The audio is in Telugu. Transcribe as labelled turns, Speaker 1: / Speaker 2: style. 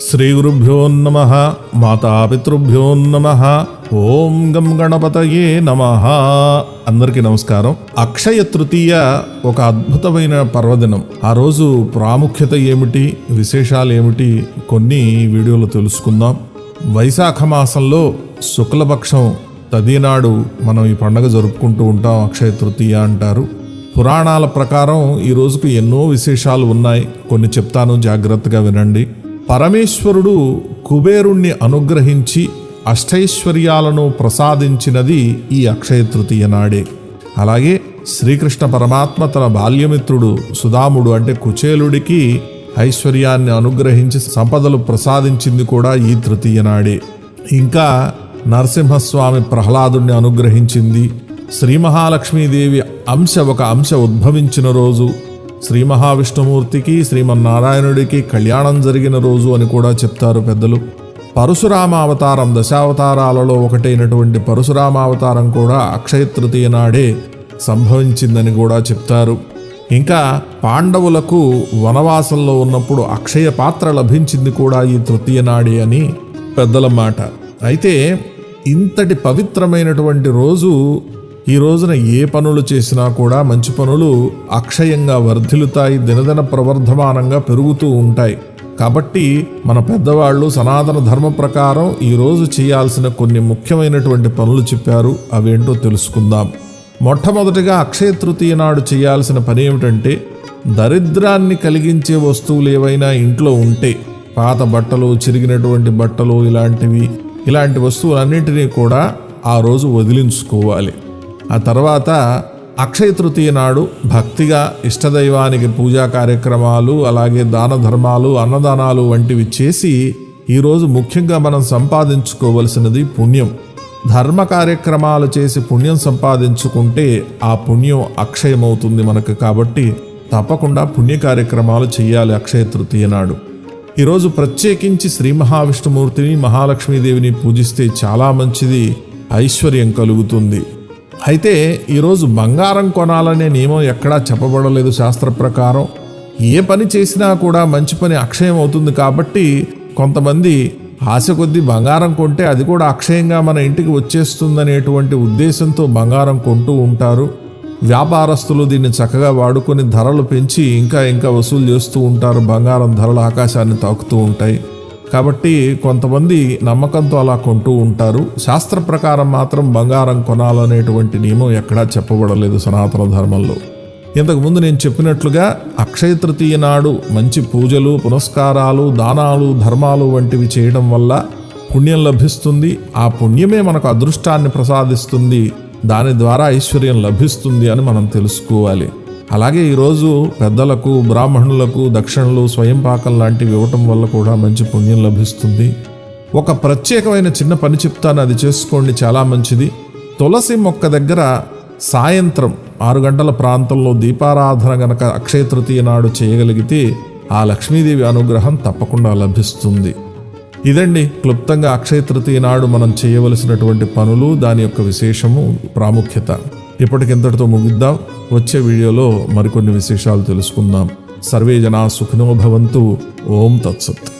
Speaker 1: శ్రీ గురుభ్యో నమ మాతాపితృభ్యో నమ ఓం గం గణపతయే నమ. అందరికీ నమస్కారం. అక్షయ తృతీయ ఒక అద్భుతమైన పర్వదినం. ఆ రోజు ప్రాముఖ్యత ఏమిటి విశేషాలు ఏమిటి కొన్ని వీడియోలు తెలుసుకుందాం. వైశాఖ మాసంలో శుక్లపక్షం తదినాడు మనం ఈ పండగ జరుపుకుంటూ ఉంటాం అక్షయ తృతీయ అంటారు. పురాణాల ప్రకారం ఈ రోజుకు ఎన్నో విశేషాలు ఉన్నాయి. కొన్ని చెప్తాను జాగ్రత్తగా వినండి. పరమేశ్వరుడు కుబేరుణ్ణి అనుగ్రహించి అష్టైశ్వర్యాలను ప్రసాదించినది ఈ అక్షయ తృతీయ నాడే. అలాగే శ్రీకృష్ణ పరమాత్మ తన బాల్యమిత్రుడు సుధాముడు అంటే కుచేలుడికి ఐశ్వర్యాన్ని అనుగ్రహించి సంపదలు ప్రసాదించింది కూడా ఈ తృతీయ నాడే. ఇంకా నరసింహస్వామి ప్రహ్లాదుణ్ణి అనుగ్రహించింది. శ్రీ మహాలక్ష్మీదేవి అంశ ఒక అంశ ఉద్భవించిన రోజు. శ్రీ మహావిష్ణుమూర్తికి శ్రీమన్నారాయణుడికి కళ్యాణం జరిగిన రోజు అని కూడా చెప్తారు పెద్దలు. పరశురామ అవతారం దశావతారాలలో ఒకటైనటువంటి పరశురామ అవతారం కూడా అక్షయ తృతీయ నాడే సంభవించిందని కూడా చెప్తారు. ఇంకా పాండవులకు వనవాసంలో ఉన్నప్పుడు అక్షయ పాత్ర లభించింది కూడా ఈ తృతీయ నాడే అని పెద్దల మాట. అయితే ఇంతటి పవిత్రమైనటువంటి రోజు ఈ రోజున ఏ పనులు చేసినా కూడా మంచి పనులు అక్షయంగా వర్ధిల్లుతాయి దినదిన ప్రవర్ధమానంగా పెరుగుతూ ఉంటాయి. కాబట్టి మన పెద్దవాళ్ళు సనాతన ధర్మ ప్రకారం ఈరోజు చేయాల్సిన కొన్ని ముఖ్యమైనటువంటి పనులు చెప్పారు. అవేంటో తెలుసుకుందాం. మొట్టమొదటిగా అక్షయ తృతీయ నాడు చేయాల్సిన పని ఏమిటంటే దరిద్రాన్ని కలిగించే వస్తువులు ఏవైనా ఇంట్లో ఉంటే పాత బట్టలు చిరిగినటువంటి బట్టలు ఇలాంటివి ఇలాంటి వస్తువులన్నింటినీ కూడా ఆ రోజు వదిలించుకోవాలి. ఆ తర్వాత అక్షయ తృతీయ నాడు భక్తిగా ఇష్టదైవానికి పూజా కార్యక్రమాలు అలాగే దాన ధర్మాలు అన్నదానాలు వంటివి చేసి ఈరోజు ముఖ్యంగా మనం సంపాదించుకోవలసినది పుణ్యం. ధర్మ కార్యక్రమాలు చేసి పుణ్యం సంపాదించుకుంటే ఆ పుణ్యం అక్షయమవుతుంది మనకు కాబట్టి తప్పకుండా పుణ్య కార్యక్రమాలు చేయాలి అక్షయ తృతీయ నాడు. ఈరోజు ప్రత్యేకించి శ్రీ మహావిష్ణుమూర్తిని మహాలక్ష్మీదేవిని పూజిస్తే చాలా మంచిది ఐశ్వర్యం కలుగుతుంది. అయితే ఈరోజు బంగారం కొనాలనే నియమం ఎక్కడా చెప్పబడలేదు శాస్త్ర ప్రకారం. ఏ పని చేసినా కూడా మంచి పని అక్షయం అవుతుంది కాబట్టి కొంతమంది ఆశ కొద్దీ బంగారం కొంటే అది కూడా అక్షయంగా మన ఇంటికి వచ్చేస్తుందనేటువంటి ఉద్దేశంతో బంగారం కొంటూ ఉంటారు. వ్యాపారస్తులు దీన్ని చక్కగా వాడుకొని ధరలు పెంచి ఇంకా ఇంకా వసూలు చేస్తూ ఉంటారు. బంగారం ధరలు ఆకాశాన్ని తాకుతూ ఉంటాయి. కాబట్టి కొంతమంది నమ్మకంతో అలా కొంటూ ఉంటారు. శాస్త్ర ప్రకారం మాత్రం బంగారం కొనాలనేటువంటి నియమం ఎక్కడా చెప్పబడలేదు సనాతన ధర్మంలో. ఇంతకుముందు నేను చెప్పినట్లుగా అక్షయ తృతీయ నాడు మంచి పూజలు పునస్కారాలు దానాలు ధర్మాలు వంటివి చేయడం వల్ల పుణ్యం లభిస్తుంది. ఆ పుణ్యమే మనకు అదృష్టాన్ని ప్రసాదిస్తుంది. దాని ద్వారా ఐశ్వర్యం లభిస్తుంది అని మనం తెలుసుకోవాలి. అలాగే ఈరోజు పెద్దలకు బ్రాహ్మణులకు దక్షిణలు స్వయం పాకం లాంటివి ఇవ్వటం వల్ల కూడా మంచి పుణ్యం లభిస్తుంది. ఒక ప్రత్యేకమైన చిన్న పని చెప్తాను అది చేసుకోండి చాలా మంచిది. తులసి మొక్క దగ్గర సాయంత్రం ఆరు గంటల ప్రాంతంలో దీపారాధన గనక అక్షయ తృతీయ నాడు చేయగలిగితే ఆ లక్ష్మీదేవి అనుగ్రహం తప్పకుండా లభిస్తుంది. ఇదండి క్లుప్తంగా అక్షయ తృతీయ నాడు మనం చేయవలసినటువంటి పనులు దాని యొక్క విశేషము ప్రాముఖ్యత. ఇప్పటికింతటితో ముగిద్దాం. వచ్చే వీడియోలో మరికొన్ని విశేషాలు తెలుసుకుందాం. సర్వే జనా సుఖినో భవంతు. ఓం తత్సత్.